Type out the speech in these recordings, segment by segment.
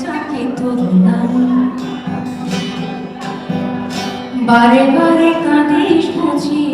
চাকি বারে বারে কাঁদিস বুঝি।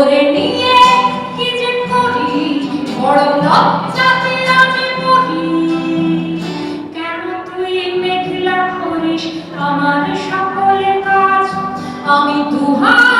ধরে নিয়ে কি যে করি? বড় লজ্জাতে আজ মরি কেন তুই মেঘলা করিস? আমার সকলে কাজ আমি দুহার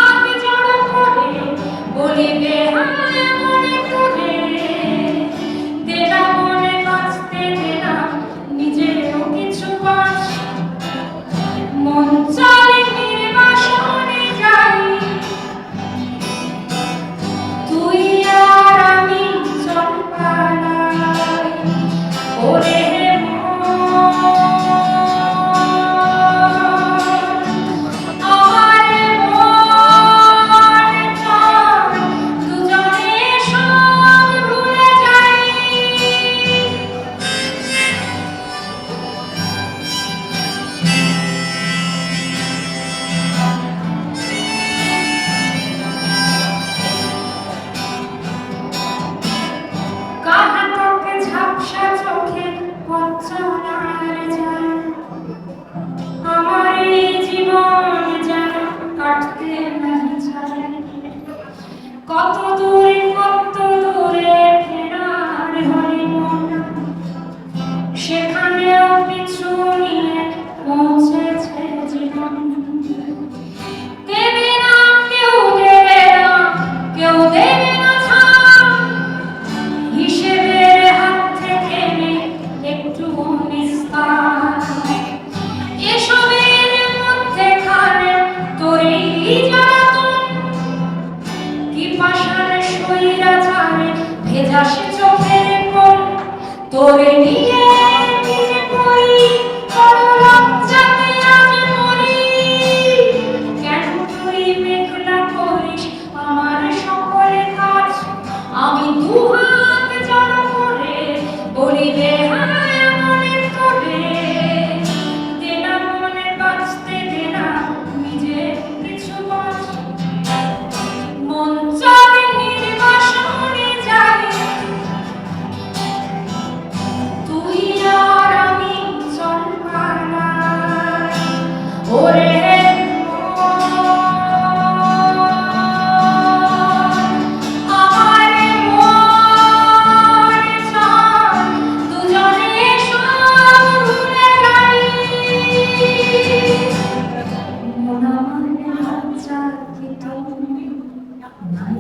পিপাসার সৈরাচারে ভেজাসে চোখের তোরে নিয়ে 음.